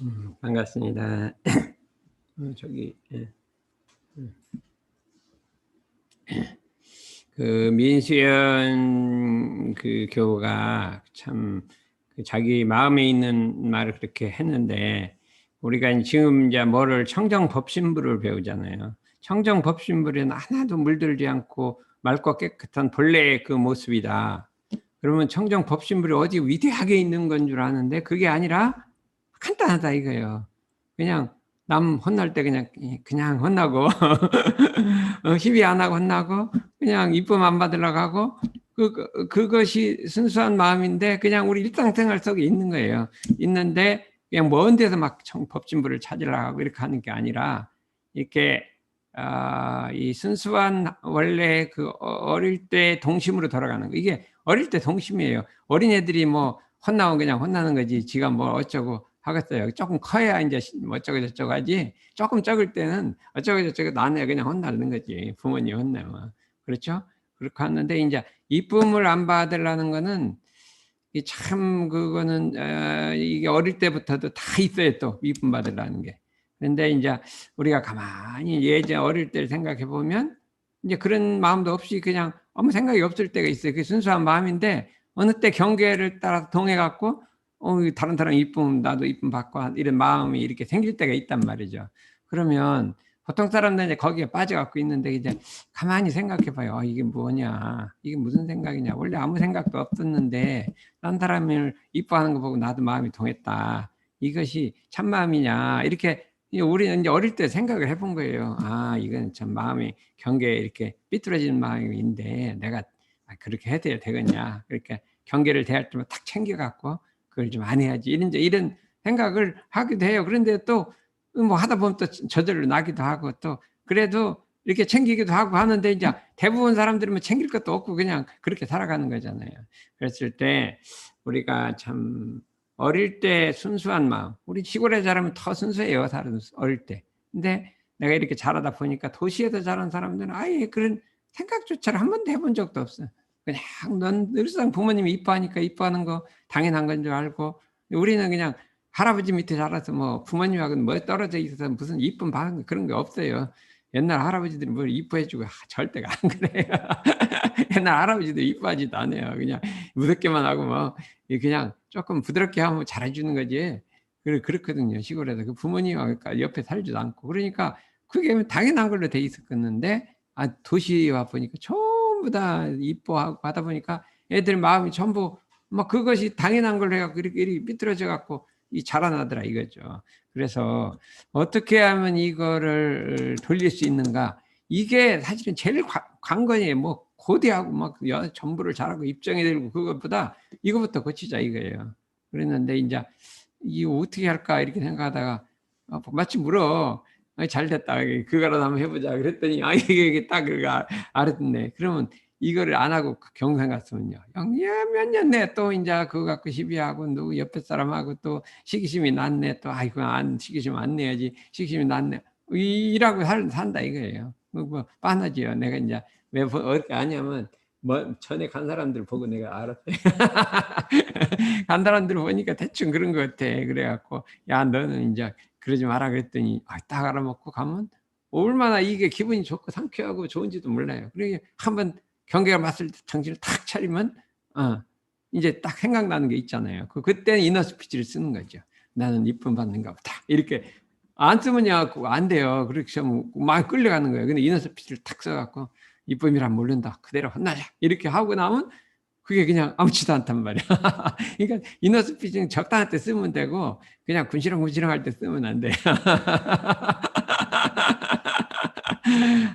음, 반갑습니다. 어, 저기 예. 음. 그 민수연 그 교우가 참그 자기 마음에 있는 말을 그렇게 했는데 우리가 지금 이제 뭐를 청정법신부를 배우잖아요. 청정법신부에는 하나도 물들지 않고 맑고 깨끗한 본래의 그 모습이다. 그러면 청정법신불이 어디 위대하게 있는 건 줄 아는데 그게 아니라 간단하다 이거예요. 그냥 남 혼날 때 그냥 그냥 혼나고 어, 희비 안 하고 혼나고 그냥 이쁨 안 받으려고 하고 그, 그, 그것이 순수한 마음인데 그냥 우리 일상생활 속에 있는 거예요. 있는데 그냥 먼 데서 막 법진부를 찾으려고 하고 이렇게 하는 게 아니라 이렇게 아, 이 순수한 원래 그 어, 어릴 때 동심으로 돌아가는 거. 이게 어릴 때 동심이에요. 어린애들이 뭐 혼나면 그냥 혼나는 거지. 지가 뭐 어쩌고 하겠어요. 조금 커야 이제 뭐 어쩌고 저쩌고 하지. 조금 적을 때는 어쩌고 저쩌고 나네 그냥 혼나는 거지. 부모님 혼내면. 그렇죠? 그렇게 하는데 이제 이쁨을 안 받으려는 거는 참 그거는 어, 이게 어릴 때부터도 다 있어요 또 이쁨 받으려는 게 그런데 이제 우리가 가만히 예전 어릴 때를 생각해 보면 이제 그런 마음도 없이 그냥 아무 생각이 없을 때가 있어요 그 순수한 마음인데 어느 때 경계를 따라 통해 갖고 어, 다른 사람 이쁨 나도 이쁨 받고 이런 마음이 이렇게 생길 때가 있단 말이죠 그러면 보통 사람들은 이제 거기에 빠져갖고 있는데 이제 가만히 생각해봐요. 어, 이게 뭐냐? 이게 무슨 생각이냐? 원래 아무 생각도 없었는데 딴 사람을 이뻐하는 거 보고 나도 마음이 동했다. 이것이 참 마음이냐? 이렇게 우리는 이제 어릴 때 생각을 해본 거예요. 아, 이건 참 마음이 경계에 이렇게 삐뚤어지는 마음인데 내가 그렇게 해야 되겠냐? 그렇게 경계를 대할 때만 탁 챙겨갖고 그걸 좀 안 해야지. 이런 이런 생각을 하기도 해요. 그런데 또 뭐 하다 보면 또 저절로 나기도 하고 또 그래도 이렇게 챙기기도 하고 하는데 이제 대부분 사람들은 뭐 챙길 것도 없고 그냥 그렇게 살아가는 거잖아요. 그랬을 때 우리가 참 어릴 때 순수한 마음, 우리 시골에 자라면 더 순수해요, 사람 어릴 때. 근데 내가 이렇게 자라다 보니까 도시에서 자란 사람들은 아예 그런 생각조차를 한 번도 해본 적도 없어. 그냥 넌 늘상 부모님이 이뻐하니까 이뻐하는 거 당연한 건 줄 알고 우리는 그냥 할아버지 밑에 자라서 뭐 부모님하고는 뭐 떨어져 있어서 무슨 이쁜 방 그런 게 없어요. 옛날 할아버지들이 뭘 이뻐해주고 아, 절대가 안 그래요. 옛날 할아버지들 이뻐하지도 않아요. 그냥 무섭게만 하고 뭐 그냥 조금 부드럽게 하면 잘해주는 거지. 그래 그렇거든요. 시골에서 그 부모님하고 옆에 살지도 않고 그러니까 그게 당연한 걸로 돼 있었겠는데 아 도시 와 보니까 전부 다 이뻐하고 하다 보니까 애들 마음이 전부 막 그것이 당연한 걸로 해갖고 이렇게, 이렇게 삐뚤어져 갖고 이 자라나더라 이거죠. 그래서 어떻게 하면 이거를 돌릴 수 있는가? 이게 사실은 제일 관건이에요. 뭐 고대하고 막 전부를 잘하고 입장이 들고 그것보다 이거부터 고치자 이거예요. 그랬는데 이제 이 어떻게 할까 이렇게 생각하다가 어, 마치 물어 잘 됐다 그거라도 한번 해보자 그랬더니 아 이게 딱 그거 알았네. 그러면 이거를 안 하고 그 경상 갔으면요. 몇년 내 또 이제 그거 갖고 시비하고 누구 옆에 사람하고 또 시기심이 났네 또 아이고 안 시기심 안 내야지 시기심이 났네 이라고 살, 산다 이거예요. 뭐, 뭐 빤하지요. 내가 이제 왜 어떻게 아냐면 뭐 전에 간 사람들 보고 내가 알았어요. 간 사람들 보니까 대충 그런 것 같아. 그래갖고 야 너는 이제 그러지 마라 그랬더니 아, 딱 알아먹고 가면 얼마나 이게 기분이 좋고 상쾌하고 좋은지도 몰라요. 그러니 한번 경계가 맞을 때 정신을 탁 차리면 어, 이제 딱 생각나는 게 있잖아요. 그 그때는 이너 스피치를 쓰는 거죠. 나는 이쁨 받는가 보다. 이렇게 안 쓰면야 안 돼요. 그렇게 하면 막 끌려가는 거예요. 근데 이너 스피치를 탁 써갖고 이쁨이란 모른다. 그대로 혼나자. 이렇게 하고 나면 그게 그냥 아무렇지도 않단 말이야. 그러니까 이너 스피치는 적당할 때 쓰면 되고 그냥 군시렁군시렁 할 때 쓰면 안 돼.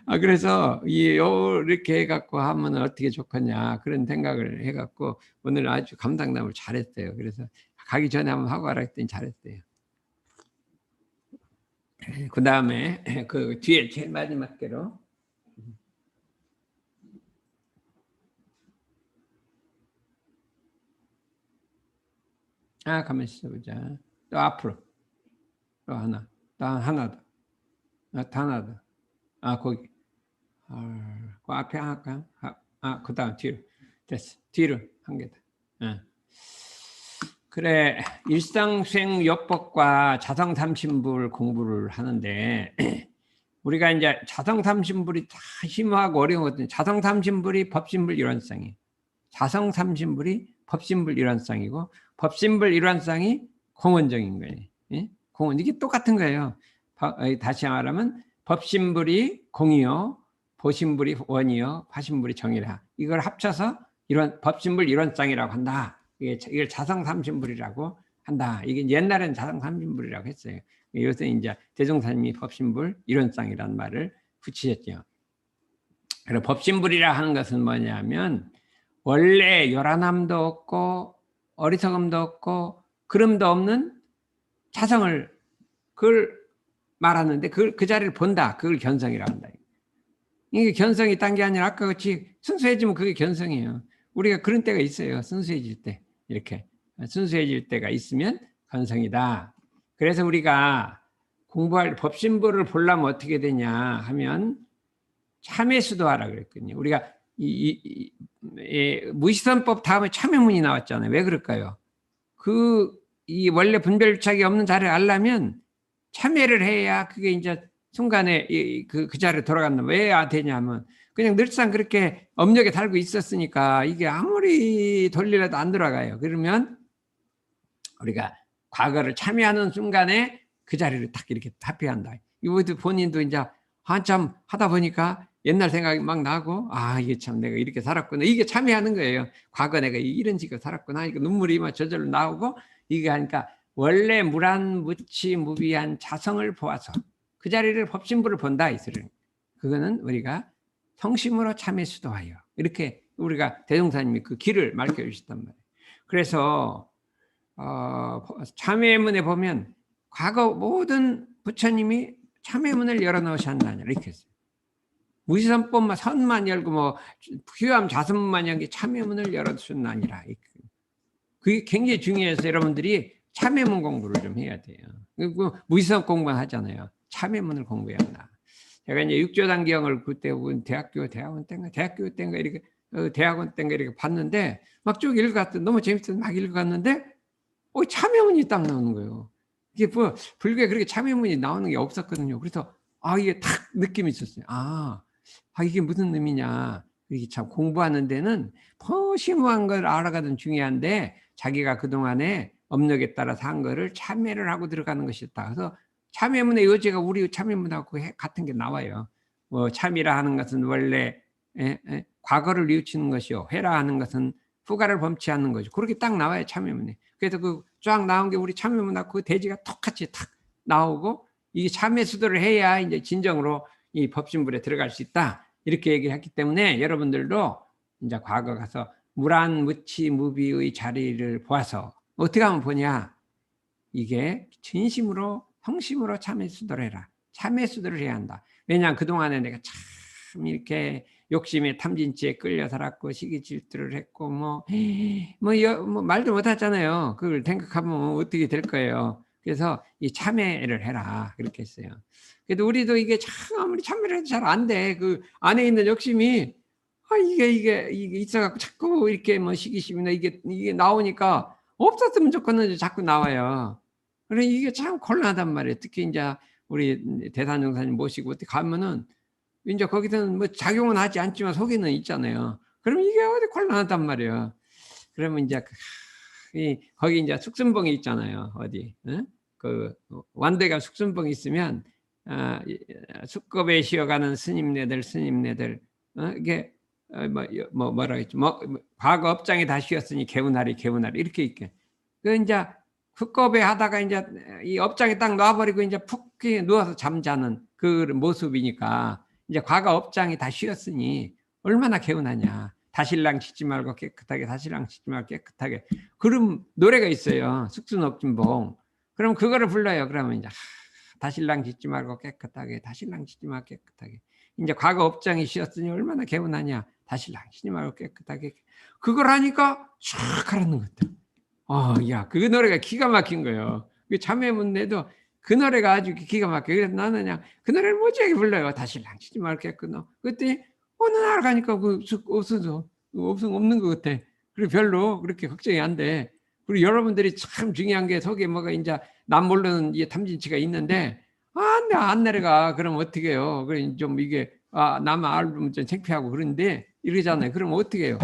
아, 그래서 이 이렇게 해갖고 하면 어떻게 좋겠냐 그런 생각을 해갖고 오늘 아주 감당담을 잘했어요. 그래서 가기 전에 한번 하고 가라 했더니 잘했어요. 그 다음에 그 뒤에 제일 마지막 개로 아 가만 있어보자. 또 앞으로 또 하나 또 하나 더. 아, 하나 더. 아 거기 아, 그 앞에 할까요? 아, 아 그 다음 뒤로 됐어 뒤로 한개 더. 아. 그래 일상수행요법과 자성삼신불 공부를 하는데 우리가 이제 자성삼신불이 다 심하고 어려운 것들 자성삼신불이 법신불 일원상이 자성삼신불이 법신불 일원상이고 법신불 일원상이 공원정인 거예요. 예? 공원 이게 똑같은 거예요. 바- 어, 다시 말하면 법신불이 공이요, 보신불이 원이요, 화신불이 정이라. 이걸 합쳐서 이런 법신불 일원상이라고 한다. 이게 자- 이걸 자성삼신불이라고 한다. 이게 옛날엔 자성삼신불이라고 했어요. 요새 이제 대종사님이 법신불 일원상이라는 말을 붙이셨죠. 그리고 법신불이라 하는 것은 뭐냐면 원래 요란함도 없고 어리석음도 없고 그름도 없는 자성을 그걸 말하는데 그걸 그 자리를 본다. 그걸 견성이라고 한다. 이게 견성이 딴 게 아니라 아까 같이 순수해지면 그게 견성이에요. 우리가 그런 때가 있어요. 순수해질 때 이렇게 순수해질 때가 있으면 견성이다. 그래서 우리가 공부할 법신부를 보려면 어떻게 되냐 하면 참회 수도하라 그랬거든요. 우리가 이, 이, 이, 이 무시선법 다음에 참회문이 나왔잖아요. 왜 그럴까요? 그 이 원래 분별착이 없는 자리를 알려면 참회를 해야 그게 이제 순간에 이- 그, 그 자리에 돌아간다. 왜안 되냐면 그냥 늘상 그렇게 업력에 달고 있었으니까 이게 아무리 돌리라도 안 돌아가요. 그러면 우리가 과거를 참여하는 순간에 그 자리를 딱 이렇게 합의한다. 이것도 본인도 이제 한참 하다 보니까 옛날 생각이 막 나고 아 이게 참 내가 이렇게 살았구나 이게 참여하는 거예요. 과거 내가 이런 식으로 살았구나 이거 눈물이 막 저절로 나오고 이게 하니까 원래 무란 무치 무비한 자성을 보아서 그 자리를 법신부를 본다 이 소리는 그거는 우리가 성심으로 참회 수도하여 이렇게 우리가 대종사님이 그 길을 말켜 주셨단 말이에요. 그래서 어, 참회문에 보면 과거 모든 부처님이 참회문을 열어놓으셨나니 이렇게 했어요. 무시선법만 선만 열고 뭐 휴암 자선만 연게 참회문을 열어주셨나니라. 그게 굉장히 중요해서 여러분들이 참회문 공부를 좀 해야 돼요. 그리고 무시선 공부만 하잖아요. 참회문을 공부해야 한다. 제가 이제 육조 단경을 그때 온 대학교 대학원 때인가 대학교 때인가 이렇게 어, 대학원 때인가 이렇게 봤는데 막 쭉 읽어갔더 너무 재밌어서 막 읽어갔는데 어 참회문이 딱 나오는 거예요. 이게 뭐 불교에 그렇게 참회문이 나오는 게 없었거든요. 그래서 아 이게 탁 느낌이 있었어요. 아, 아 이게 무슨 의미냐. 이게 참 공부하는 데는 더 심오한 걸 알아가든 중요한데 자기가 그동안에 업력에 따라서 한 거를 참회를 하고 들어가는 것이었다. 그래서 참회문의 요지가 우리 참회문하고 해- 같은 게 나와요. 뭐 참이라 하는 것은 원래 에, 에, 과거를 뉘우치는 것이요. 회라 하는 것은 후가를 범치 않는 거죠. 그렇게 딱 나와요 참회문에. 그래서 그 쫙 나온 게 우리 참회문하고 그 대지가 똑같이 탁 나오고 이게 참회 수도를 해야 이제 진정으로 이 법신불에 들어갈 수 있다. 이렇게 얘기했기 때문에 여러분들도 이제 과거 가서 무란 무치 무비의 자리를 보아서 어떻게 하면 보냐? 이게 진심으로 성심으로 참회 수도를 해라. 참회 수도를 해야 한다. 왜냐하면 그동안에 내가 참 이렇게 욕심에 탐진치에 끌려 살았고 시기 질투를 했고 뭐, 뭐, 여- 뭐 말도 못하잖아요. 그걸 생각하면 어떻게 될 거예요 그래서 이 참회를 해라 그렇게 했어요 그래도 우리도 이게 참 아무리 참회를 해도 잘 안 돼 그 안에 있는 욕심이 아 이게 이게 이게 있어갖고 자꾸 이렇게 뭐 시기심이나 이게 이게 나오니까 없었으면 좋겠는데 자꾸 나와요. 그래 이게 참 곤란하단 말이에요. 특히 이제 우리 대단정사님 모시고 어떻게 가면은 이제 거기서는 뭐 작용은 하지 않지만 속에는 있잖아요. 그럼 이게 어디 곤란하단 말이에요. 그러면 이제 그- 이 거기 이제 숙순봉이 있잖아요. 어디 응? 그 완대가 숙순봉이 있으면 아, 이- 숙겁에 쉬어가는 스님네들 스님네들 어, 이게 어, 뭐, 여- 뭐 뭐라 했지 뭐 뭐, 과거 업장에 다 쉬었으니 개운하리 개운하리 이렇게 있게 그 이제 흑겁에 하다가 이제 이 업장에 딱 놔버리고 이제 푹 누워서 잠자는 그 모습이니까 이제 과거 업장이 다 쉬었으니 얼마나 개운하냐 다실랑 치지 말고 깨끗하게 다실랑 치지 말고 깨끗하게 그럼 노래가 있어요 숙순업진봉 그럼 그거를 불러요 그러면 이제 하, 다실랑 짓지 말고 깨끗하게 다실랑 짓지 말고 깨끗하게 이제 과거 업장이 쉬었으니 얼마나 개운하냐 다실랑 치지 말고 깨끗하게 그걸 하니까 촥 하라는 것들 아, 야, 그 노래가 기가 막힌 거예요. 그 참회문내도 그 노래가 아주 기가 막혀. 그래서 나는 그냥 그 노래를 무지하게 불러요. 다시 랑치지 말겠구나. 그때 어느 날 가니까 그쑥 없어져. 없, 없는 것 같아. 그리고 별로 그렇게 걱정이 안 돼. 그리고 여러분들이 참 중요한 게 속에 뭐가 이제 남 모르는 이 탐진치가 있는데 안돼 안 내려가 그럼 어떻게 해요? 그럼 좀 이게 아 남 알면 좀 창피하고 그런데 이러잖아요. 그러면 어떻게 해요?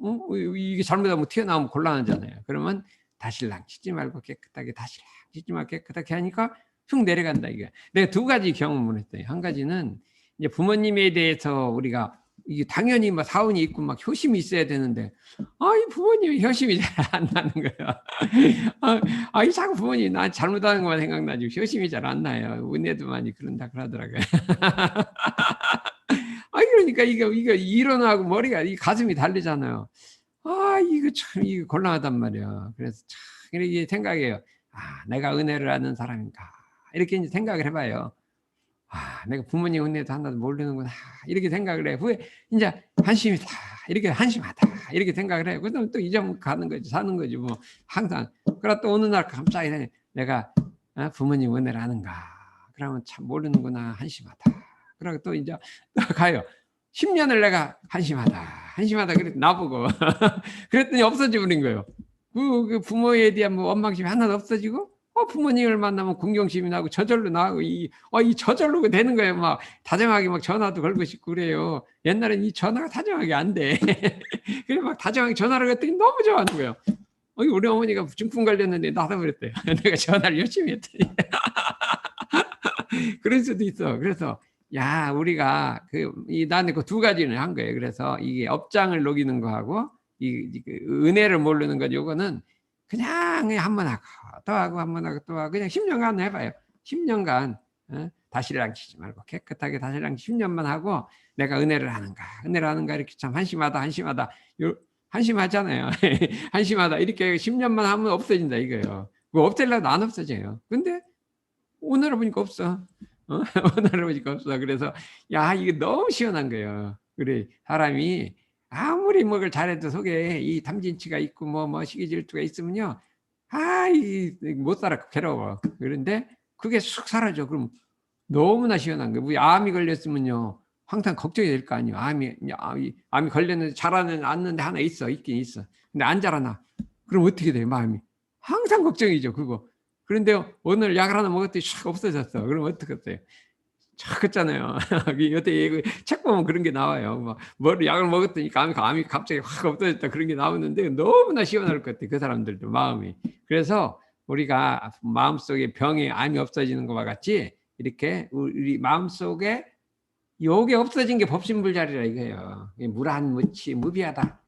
어? 이게 잘못하면 튀어나오면 곤란하잖아요. 그러면 다실랑 치지 말고 깨끗하게 다실랑 치지 말고 깨끗하게 하니까 쑥 내려간다 이게. 내가 두 가지 경험을 했어요. 한 가지는 이제 부모님에 대해서 우리가 이게 당연히 뭐 사원이 있고 막 효심이 있어야 되는데 아이 부모님이 효심이 잘 안 나는 거야. 아, 아이 자꾸 부모님 나 잘못하는 것만 생각나지 효심이 잘 안 나요. 은혜도 많이 그런다 그러더라고요. 아 그러니까 이거 이거 일어나고 머리가 이 가슴이 다르잖아요. 아 이거 참 이거 곤란하단 말이야. 그래서 참 이렇게 생각해요. 아 내가 은혜를 아는 사람인가 이렇게 이제 생각을 해봐요. 아, 내가 부모님 은혜도 하나도 모르는구나. 이렇게 생각을 해. 후에 이제 한심이다. 이렇게 한심하다. 이렇게 생각을 해. 그다음 또 이점 가는 거지. 사는 거지. 뭐 항상. 그러다 또 어느 날 갑자기 내가 어, 부모님 은혜를 아는가. 그러면 참 모르는구나. 한심하다. 그러고 또 이제 또 가요. 10년을 내가 한심하다. 한심하다. 그랬 나보고. 그랬더니 없어져 버린 거예요. 그, 그 부모에 대한 뭐 원망심이 하나도 없어지고 어, 부모님을 만나면 궁경심이 나고 저절로 나고 이, 어, 이 저절로 되는 거예요. 막 다정하게 막 전화도 걸고 싶고 그래요. 옛날엔 이 전화가 다정하게 안 돼. 그래 막 다정하게 전화를 했더니 너무 좋아하는 거예요. 어, 우리 어머니가 중풍 걸렸는데 나도 그랬대요. 내가 전화를 열심히 했더니. 그럴 수도 있어. 그래서 야 우리가 그 이 나는 그 두 가지는 한 거예요. 그래서 이게 업장을 녹이는 거하고 이, 이그 은혜를 모르는 것 요거는 그냥 한번 하고 또 하고 한번 하고 또 하고 그냥 10년간 해봐요. 10년간 어? 다시랑 치지 말고 깨끗하게 다시랑 10년만 하고 내가 은혜를 하는가 은혜를 하는가 이렇게 참 한심하다 한심하다 요, 한심하잖아요. 한심하다 이렇게 10년만 하면 없어진다 이거예요. 그거 없애려도 안 없어져요. 근데 오늘 보니까 없어. 어? 오늘 보니까 없어. 그래서 야 이게 너무 시원한 거예요. 그래 사람이 아무리 뭐를 잘해도 속에 이 탐진치가 있고 뭐, 뭐 시기질투가 있으면요. 아, 이못 살아 괴로워. 그런데 그게 쑥 사라져. 그럼 너무나 시원한 거예요. 우리 암이 걸렸으면요. 항상 걱정이 될 거 아니에요. 암이, 암이, 암이 걸렸는데 자라는 않는데 하나 있어. 있긴 있어. 근데 안 자라나. 그럼 어떻게 돼요, 마음이? 항상 걱정이죠, 그거. 그런데 오늘 약을 하나 먹었더니 샥 없어졌어. 그럼 어떡했어요? 작았잖아요. 여태 책 보면 그런 게 나와요. 막뭐 약을 먹었더니 감이 감이 갑자기 확 없어졌다 그런 게 나오는데 너무나 시원할 것 같아. 그 사람들도 마음이. 그래서 우리가 마음속에 병이 암이 없어지는 것과 같이 이렇게 우리 마음속에 요게 없어진 게 법신불자리라 이거예요. 무란 무치 무비하다.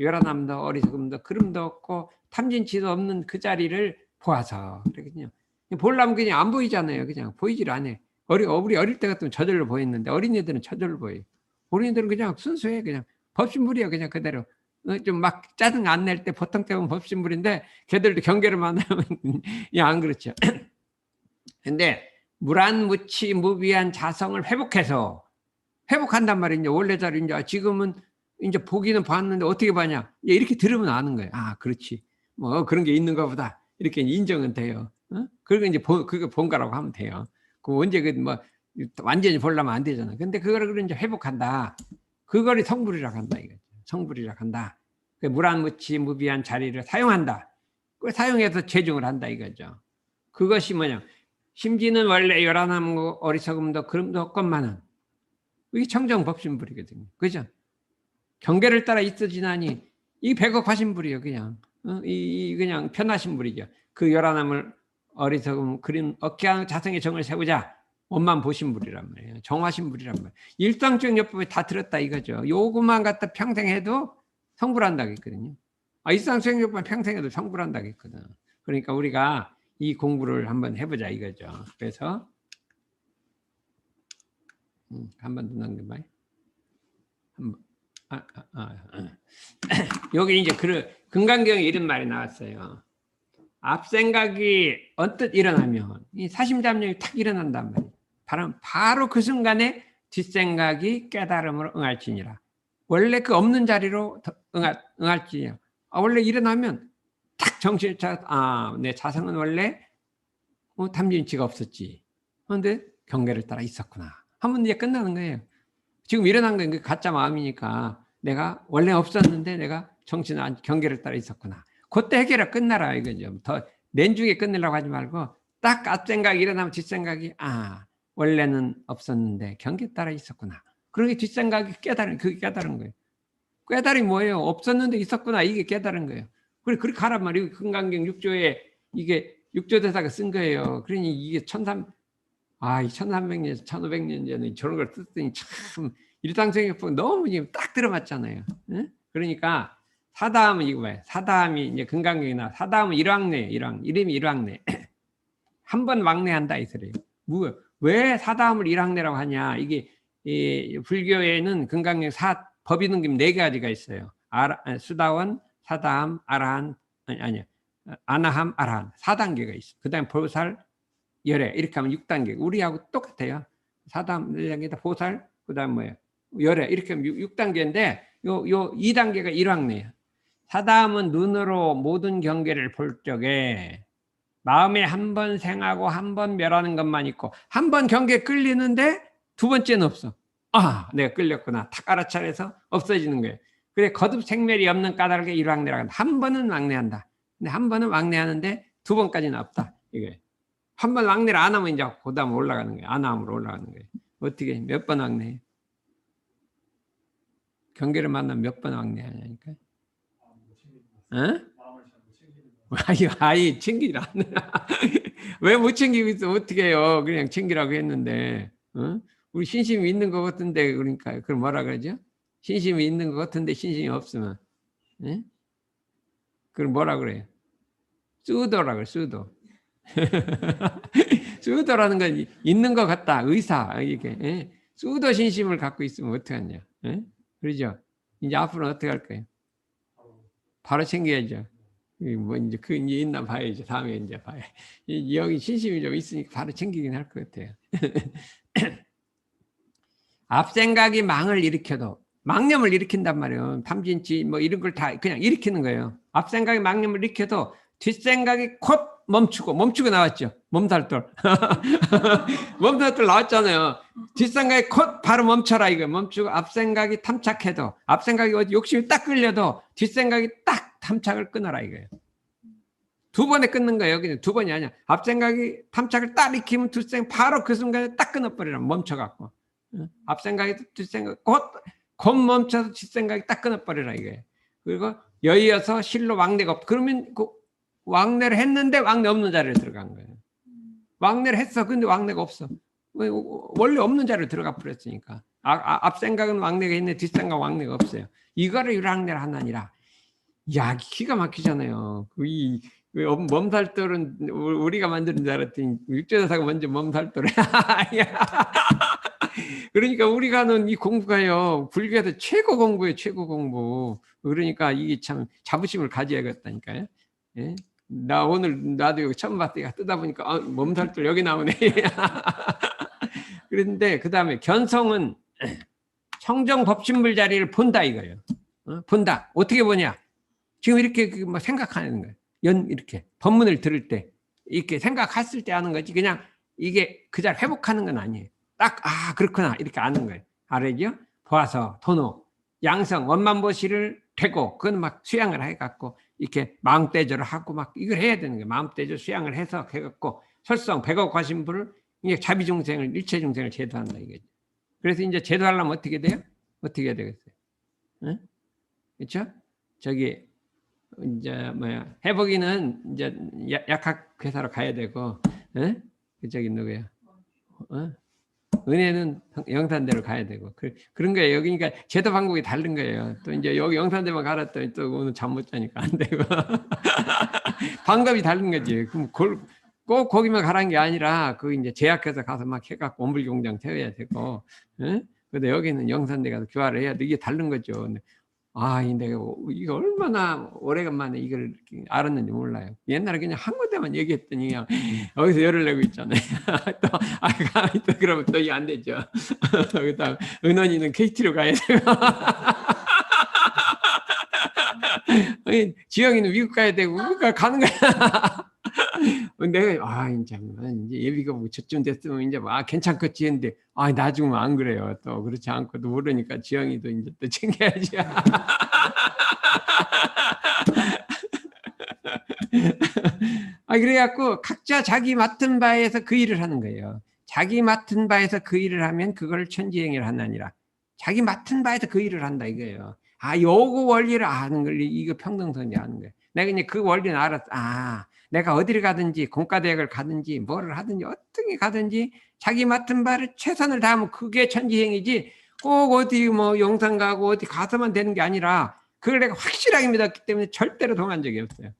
요란함도 어리석음도 그름도 없고 탐진치도 없는 그 자리를 보아서 그러거든요. 볼라면 그냥 안 보이잖아요. 그냥 보이질 않아요. 어리, 우리 어릴 때 같으면 저절로 보였는데 어린이들은 저절로 보여요. 어린이들은 그냥 순수해. 그냥 법신물이야. 그냥 그대로. 어, 좀막 짜증 안 낼 때 보통 때면 법신물인데 걔들도 경계를 만나면 안 그렇죠. 근데 무란무치 무비한 자성을 회복해서 회복한단 말이죠. 원래 자리 이제 지금은 이제 보기는 봤는데 어떻게 봐냐. 이렇게 들으면 아는 거예요. 아, 그렇지. 뭐 그런 게 있는가 보다. 이렇게 인정은 돼요. 어? 그리고 이제 본, 그게 본가라고 하면 돼요. 그 언제 그뭐 완전히 보려면 안 되잖아. 근데 그거를 이제 회복한다. 그거를 성불이라고 한다 이거죠. 성불이라고 한다. 그 무한무치 무비한 자리를 사용한다. 그 사용해서 재중을 한다 이거죠. 그것이 뭐냐? 심지는 원래 열한함고 어리석음도 그름도 없건만은 이게 청정법신불이거든요. 그죠? 경계를 따라 있어지나니 이 백억 화신불이에요. 그냥 어? 이, 그냥 편하신 불이죠. 그 열한함을 어리석음 그림 어깨한 자성의 정을 세우자 원만 보신 분이란 말이에요. 정하신 분이란 말이에요. 일상적 요법에 다 들었다 이거죠. 요것만 갖다 평생 해도 성불한다고 했거든요. 아, 일상적 요법 평생 해도 성불한다고 했거든. 그러니까 우리가 이 공부를 한번 해보자 이거죠. 그래서 음, 한번 더 넘겨봐요. 한번 아, 아, 아, 아. 여기 이제 그 금강경에 이런 말이 나왔어요. 앞생각이 언뜻 일어나면 이 사심잡념이 탁 일어난단 말이에요. 바로, 그 순간에 뒷생각이 깨달음으로 응할지니라. 원래 그 없는 자리로 응할, 응할지니라. 아, 원래 일어나면 탁 정신을 차, 아, 내 자성은 원래 뭐 탐진치가 없었지. 그런데 경계를 따라 있었구나. 하면 이제 끝나는 거예요. 지금 일어난 건 가짜 마음이니까 내가 원래 없었는데 내가 정신 안 경계를 따라 있었구나. 그때 해결하 끝나라 이거죠. 더 낸중에 끝내려고 하지 말고 딱 앞생각이 일어나면 뒷생각이 아 원래는 없었는데 경계 따라 있었구나. 그러게 뒷생각이 깨달은 그게 깨달은 거예요. 깨달이 뭐예요? 없었는데 있었구나 이게 깨달은 거예요. 그래 그렇게 가란 말이에요. 금강경 6조에 이게 6조 대사가 쓴 거예요. 그러니 이게 천삼 아 이 1300년 1500년 전에 저런 걸 썼더니 참 일상생활법 너무 지금 딱 들어맞잖아요. 응? 그러니까 사다음은 이거 봐요. 사다음이 이제 금강경이나 사다음은 일왕래 일왕 이름이 일왕래 한 번 왕래한다 이 소리예요. 뭐, 왜 사다음을 일왕래라고 하냐? 이게 이 불교에는 금강경 사 법이 등급 네 가지가 있어요. 아라, 수다원, 사다함, 아라한 아니 아니야. 아나함, 아라한 4단계가 있어. 그다음에 보살, 열애 이렇게 하면 6 단계. 우리하고 똑같아요. 사다함 4단계다 보살, 그다음 뭐예요? 열애 이렇게 하면 6단계인데 요 요 2단계가 일왕래예요. 사다함은 눈으로 모든 경계를 볼 적에 마음에 한 번 생하고 한 번 멸하는 것만 있고 한 번 경계 끌리는데 두 번째는 없어. 아, 내가 끌렸구나. 탁 알아차려서 없어지는 거예요. 그래 거듭 생멸이 없는 까닭에 일왕래라고 한다. 한 번은 왕래한다. 근데 한 번은 왕래하는데 두 번까지는 없다. 이게 한 번 왕래를 안 하면 이제 그다음 올라가는 거예요. 안 하면 올라가는 거예요. 어떻게 몇 번 왕래해? 경계를 만나면 몇 번 왕래하냐니까. 어? 아이, 아이, 챙기라. 왜 못 챙기고? 어떻게 해요? 그냥 챙기라고 했는데, 어? 우리 신심이 있는 것 같은데, 그러니까, 그럼 뭐라 그러죠? 신심이 있는 것 같은데, 신심이 없으면, 예? 그럼 뭐라 그래요? 쓰더라 그래, 쓰도. 쓰더라는 건 있는 것 같다, 의사, 이게. 예? 쓰더 신심을 갖고 있으면 어떡하냐? 예? 그러죠? 이제 앞으로는 어떻게 할 거예요? 바로 챙겨야죠. 이뭐 이제 그 이제 있나 봐야죠. 다음에 이제 봐야. 이 여기 신심이 좀 있으니까 바로 챙기긴 할 것 같아요. 앞생각이 망을 일으켜도 망념을 일으킨단 말이에요. 탐진치 뭐 이런 걸 다 그냥 일으키는 거예요. 앞생각이 망념을 일으켜도 뒷생각이 곧 멈추고 멈추고 나왔죠. 몸살돌. 몸살돌 나왔잖아요. 뒷생각이 곧 바로 멈춰라 이거 멈추고 앞생각이 탐착해도 앞생각이 어디 욕심이 딱 끌려도 뒷생각이 딱 탐착을 끊어라 이거예요. 두 번에 끊는 거예요. 여기는 두 번이 아니야. 앞생각이 탐착을 딱 익히면 뒷생 바로 그 순간에 딱 끊어버리라. 멈춰갖고. 응? 앞생각이 뒷생각 곧, 곧 멈춰서 뒷생각이 딱 끊어버리라 이거예요. 그리고 여이어서 실로 왕래가 없. 그러면 그 왕래를 했는데 왕래 없는 자리에 들어간 거예요. 왕래를 했어. 근데 왕래가 없어. 왜, 원래 없는 자리에 들어가 버렸으니까. 아, 아, 앞생각은 왕래가 있는데 뒷생각 왕래가 없어요. 이거를 유랑래를 하나니라. 야, 기가 막히잖아요. 그 이, 이 몸살돌은 우리가 만드는 줄 알았더니 육조대사가 먼저 몸살돌에. 그러니까 우리가 하는 이 공부가요, 불교에서 최고 공부예요, 최고 공부. 그러니까 이게 참 자부심을 가져야겠다니까요. 예? 나 오늘 나도 여기 처음 봤더니 뜨다 보니까 아, 몸살돌 여기 나오네. 그런데 그 다음에 견성은 청정 법신물 자리를 본다 이거예요. 어? 본다. 어떻게 보냐? 지금 이렇게 그뭐 생각하는 거예요. 연 이렇게 법문을 들을 때 이렇게 생각했을 때 하는 거지 그냥 이게 그 자리 회복하는 건 아니에요. 딱 아 그렇구나 이렇게 아는 거예요. 알죠? 보아서 도노 양성 원만보시를 되고 그건 막 수양을 해갖고 이렇게 마음대조를 하고 막 이걸 해야 되는 거예요. 마음대조 수양을 해서 해갖고 설성 백억 과신부를 이게 자비 중생을 일체 중생을 제도한다 이거죠. 그래서 이제 제도하려면 어떻게 돼요? 어떻게 해야 되겠어요? 응? 그렇죠? 저기 이제 뭐야 해복이는 이제 야- 약학 회사로 가야 되고, 에? 그 저기 누구야? 어? 은혜는 영산대로 가야 되고 그, 그런 거예요. 여기 그러니까 제도 방법이 다른 거예요. 또 이제 여기 영산대만 갈았더니 또 오늘 잠 못 자니까 안 되고 방법이 다른 거지. 그럼 그걸 꼭 거기만 가라는 게 아니라 그 이제 제약해서 가서 막 해갖고 원불 공장 세워야 되고, 예? 근데 여기는 영산대 가서 교화를 해야 돼. 이게 다른 거죠. 아, 이 내가 이거 얼마나 오래간만에 이걸 알았는지 몰라요. 옛날에 그냥 한 군데만 얘기했더니 그냥 여기서 열을 내고 있잖아요. 또, 아, 또 그러면 또 이게 안 되죠. 그 다음, 은원이는 KT로 가야 되고. 아니, 지영이는 미국 가야 되고, 그러니까 가는 거야. 내가, 아, 이제, 예비가 뭐 저쯤 됐으면 이제, 아, 괜찮겠지 했는데, 아, 나중은 안 그래요. 또, 그렇지 않고도 모르니까 지영이도 이제 또 챙겨야지. 아 그래갖고 각자 자기 맡은 바에서 그 일을 하는 거예요. 자기 맡은 바에서 그 일을 하면 그걸 천지행위를 하나니라. 자기 맡은 바에서 그 일을 한다 이거예요. 아 요거 원리를 아는 걸 이거 평등선지 아는 거예요. 내가 이제 그 원리는 알았어. 아 내가 어디를 가든지 공과대학을 가든지 뭐를 하든지 어떻게 가든지 자기 맡은 바를 최선을 다하면 그게 천지행위지 꼭 어디 뭐 용산 가고 어디 가서만 되는 게 아니라 그걸 내가 확실하게 믿었기 때문에 절대로 동한 적이 없어요.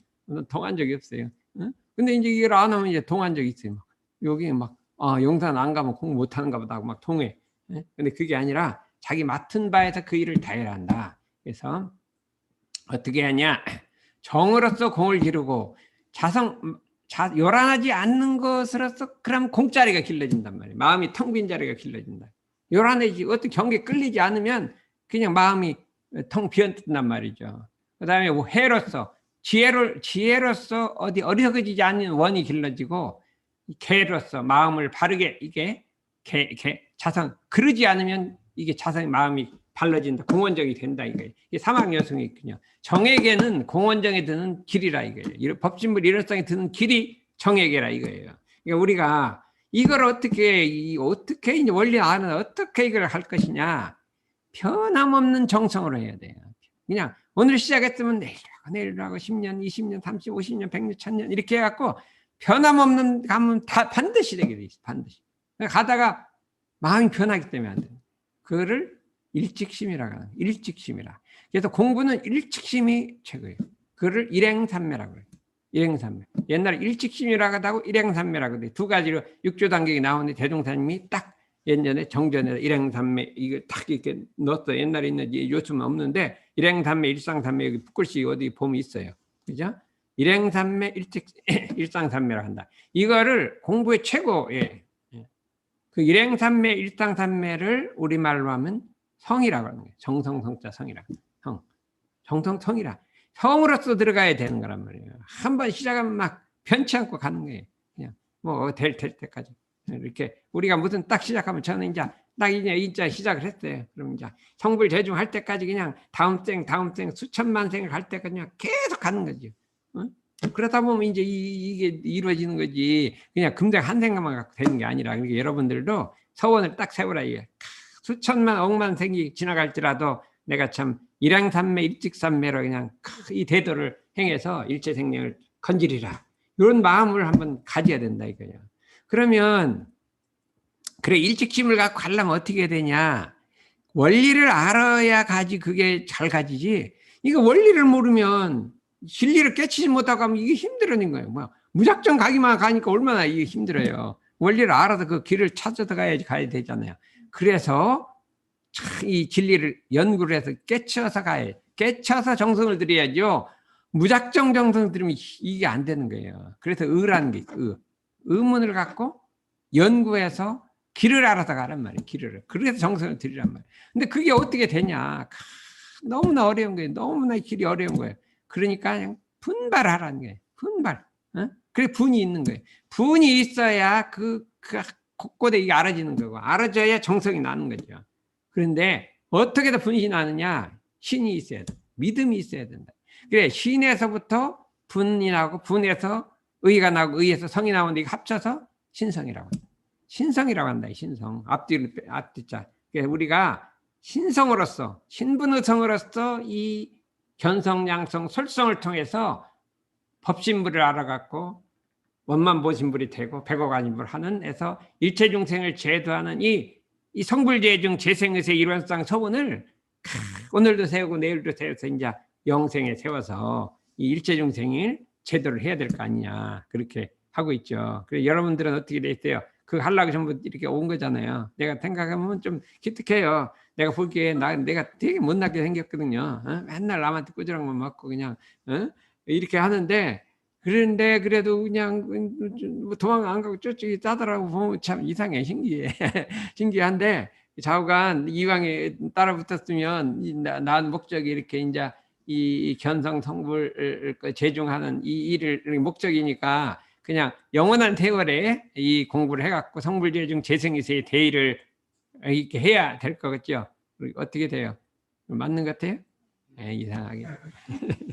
동한 적이 없어요. 응? 근데 이제 이걸 안 하면 이제 동한 적이 있어요. 막. 여기 막, 아, 용산 안 가면 공부 못 하는가 보다 하고 막 통해. 응? 근데 그게 아니라 자기 맡은 바에서 그 일을 다 해야 한다. 그래서 어떻게 하냐. 정으로서 공을 기르고 자성, 자, 요란하지 않는 것으로서 그럼 공짜리가 길러진단 말이에요. 마음이 텅 빈 자리가 길러진다. 요란해지, 어떤 경계 끌리지 않으면 그냥 마음이 텅 비었단 말이죠. 그 다음에 뭐 해로서, 지혜로, 지혜로서 어디 어리석어지지 않는 원이 길러지고, 개로서 마음을 바르게, 이게, 개, 개, 자성, 그러지 않으면 이게 자성의 마음이 발라진다. 공원정이 된다. 이거예요. 사막 여성이 있군요. 정에게는 공원정에 드는 길이라 이거예요. 법진물 일원성에 드는 길이 정에게라 이거예요. 그러니까 우리가 이걸 어떻게, 이 어떻게 이제 원리 아는 어떻게 이걸 할 것이냐. 변함없는 정성으로 해야 돼요. 그냥 오늘 시작했으면 내일 하고 내일 하고 10년, 20년, 30, 50년, 100년, 1000년 이렇게 해갖고 변함없는 감은 다 반드시 되게 돼 있어. 반드시. 가다가 마음이 변하기 때문에 안 돼. 그거를 일직심이라고 하는 일직심이라. 그래서 공부는 일직심이 최고예요. 그거를 일행삼매라고 해요. 일행삼매. 옛날에 일직심이라고 하고 일행삼매라고 돼. 두 가지로 육조 단계가 나오는데 대종사님이 딱 옛날에 정전에 일행삼매 이거 딱 이렇게 넣었어. 옛날에 있는지 요즘은 없는데 일행삼매, 일상삼매 여기 붓글씨 어디 보면 있어요. 그죠? 일행삼매, 일직 일상삼매라 한다. 이거를 공부의 최고의 그 일행삼매, 일상삼매를 우리말로 하면 성이라고 하는 거예요. 정성성자 성이라. 성. 정성성이라. 성으로서 들어가야 되는 거란 말이에요. 한 번 시작하면 막 편치 않고 가는 거예요. 그냥 뭐 될 될 때까지. 이렇게 우리가 무슨 딱 시작하면 저는 이제 딱 이제 인자 시작을 했어요. 그럼 이제 성불 재중 할 때까지 그냥 다음 생 다음 생 수천만 생을 할 때까지 그냥 계속 가는 거죠. 어? 그러다 보면 이제 이, 게 이루어지는 거지. 그냥 금방 한 생각만 갖고 되는 게 아니라 그러니까 여러분들도 서원을 딱 세우라 이게. 수천만 억만 생이 지나갈지라도 내가 참 일행삼매 일직삼매로 그냥 이 대도를 행해서 일체 생명을 건지리라. 이런 마음을 한번 가져야 된다 이거예요. 그러면 그래 일직심을 갖고 가려면 어떻게 되냐? 원리를 알아야 가지 그게 잘 가지지. 이거 원리를 모르면 진리를 깨치지 못하고 하면 이게 힘들어진 거예요. 뭐 무작정 가기만 가니까 얼마나 이게 힘들어요. 원리를 알아서 그 길을 찾아서 가야지 가야 되잖아요. 그래서 이 진리를 연구를 해서 깨쳐서 가야 깨쳐서 정성을 들여야죠. 무작정 정성을 들으면 이게 안 되는 거예요. 그래서 의라는 게 있어요. 의문을 갖고 연구해서 길을 알아서 가란 말이에요. 길을. 그래서 정성을 들이란 말이에요. 근데 그게 어떻게 되냐. 너무나 어려운 거예요. 너무나 길이 어려운 거예요. 그러니까 그냥 분발하라는 거예요. 분발. 어? 그래 분이 있는 거예요. 분이 있어야 그, 그 곳곳에 이게 알아지는 거고 알아져야 정성이 나는 거죠. 그런데 어떻게 더 분이 나느냐? 신이 있어야 돼. 믿음이 있어야 된다. 그래 신에서부터 분이 나고 분에서 의가 나고 의에서 성이 나오는데 합쳐서 신성이라고 한다. 신성이라고 한다. 신성. 앞뒤를 앞뒤자. 그래서 우리가 신성으로서 신분의 성으로서 이 견성, 양성, 솔성을 통해서 법신부를 알아갖고 원만 보신불이 되고 백억안인불 하는 에서 일체 중생을 제도하는 이, 이 성불제중 재생의세 일원상 서문을 오늘도 세우고 내일도 세워서 이제 영생에 세워서 이 일체 중생을 제도를 해야 될 거 아니냐 그렇게 하고 있죠. 그래 여러분들은 어떻게 돼 있어요? 그 하려고 전부 이렇게 온 거잖아요. 내가 생각하면 좀 기특해요. 내가 보기에 나 내가 되게 못나게 생겼거든요. 어? 맨날 남한테 꾸지랑만 맞고 그냥 어? 이렇게 하는데 그런데 그래도 그냥 뭐 도망 안 가고 쫓쪽이 짜더라고 보면 참 이상해 신기해. 신기한데 좌우간 이왕에 따라 붙었으면 난 목적이 이렇게 이제 이 견성 성불 제중하는 이 일을 목적이니까 그냥 영원한 세월에 이 공부를 해갖고 성불제중 재생이세의 대의를 이렇게 해야 될것 같죠? 어떻게 돼요? 맞는 것 같아요? 네, 이상하게